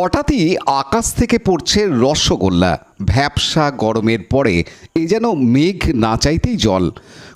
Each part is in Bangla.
হঠাৎই আকাশ থেকে পড়ছে রসগোল্লা। ভ্যাপসা গরমের পরে এ যেন মেঘ না চাইতেই জল।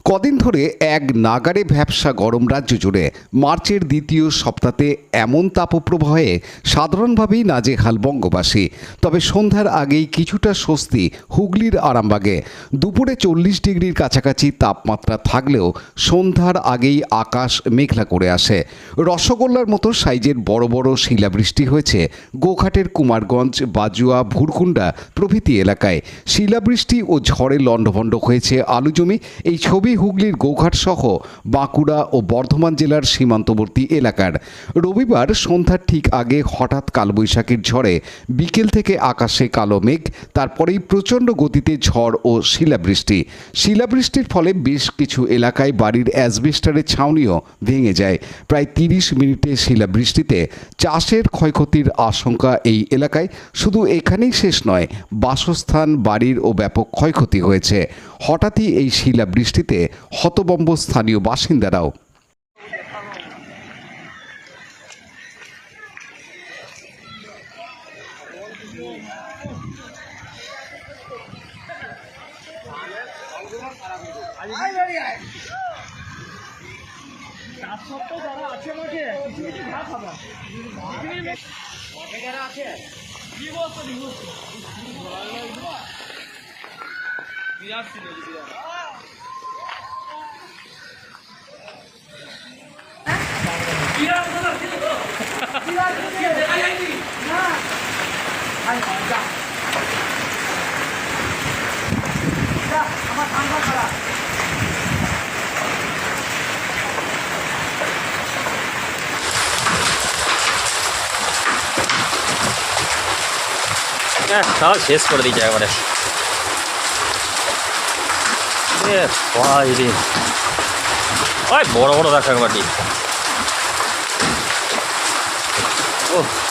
কদিন ধরে এক নাগারে ভ্যাপসা গরম রাজ্য জুড়ে মার্চের দ্বিতীয় সপ্তাহে এমন তাপপ্রবাহে সাধারণভাবেই নাজেহাল বঙ্গবাসী। তবে সন্ধ্যার আগেই কিছুটা স্বস্তি হুগলির আরামবাগে। দুপুরে চল্লিশ ডিগ্রির কাছাকাছি তাপমাত্রা থাকলেও সন্ধ্যার আগেই আকাশ মেঘলা করে আসে। রসগোল্লার মতো সাইজের বড় বড় শিলাবৃষ্টি হয়েছে। গোঘাটের কুমারগঞ্জ, বাজুয়া ভুরকুন্ডা প্রভৃতি এলাকায় শিলাবৃষ্টি ও ঝড়ে লণ্ডভণ্ড হয়েছে আলু জমি। এই ছবি হুগলির গোঘাট সহ বাঁকুড়া ও বর্ধমান জেলার সীমান্তবর্তী এলাকার। রবিবার সন্ধ্যার ঠিক আগে হঠাৎ কালবৈশাখীর ঝড়ে বিকেল থেকে আকাশে কালো মেঘ, তারপরেই প্রচণ্ড গতিতে ঝড় ও শিলাবৃষ্টি। শিলাবৃষ্টির ফলে বেশ কিছু এলাকায় বাড়ির অ্যাসবেস্টারের ছাউনিও ভেঙে যায়। প্রায় তিরিশ মিনিটে শিলাবৃষ্টিতে চাষের ক্ষয়ক্ষতির আশঙ্কা এই এলাকায়। শুধু এখানেই শেষ নয় বাসস্থান বাড়ির ও ব্যাপক ক্ষয়ক্ষতি হয়েছে। হঠাৎই এই শিলাবৃষ্টিতে হতবম্ব স্থানীয় বাসিন্দারাও। বিরাট ছিল বিরাট বিরাট হ্যাঁ তাও শেষ করে দিয়েছে একবারে ভাই রে ওই বড় বড় দেখো একবারটি ও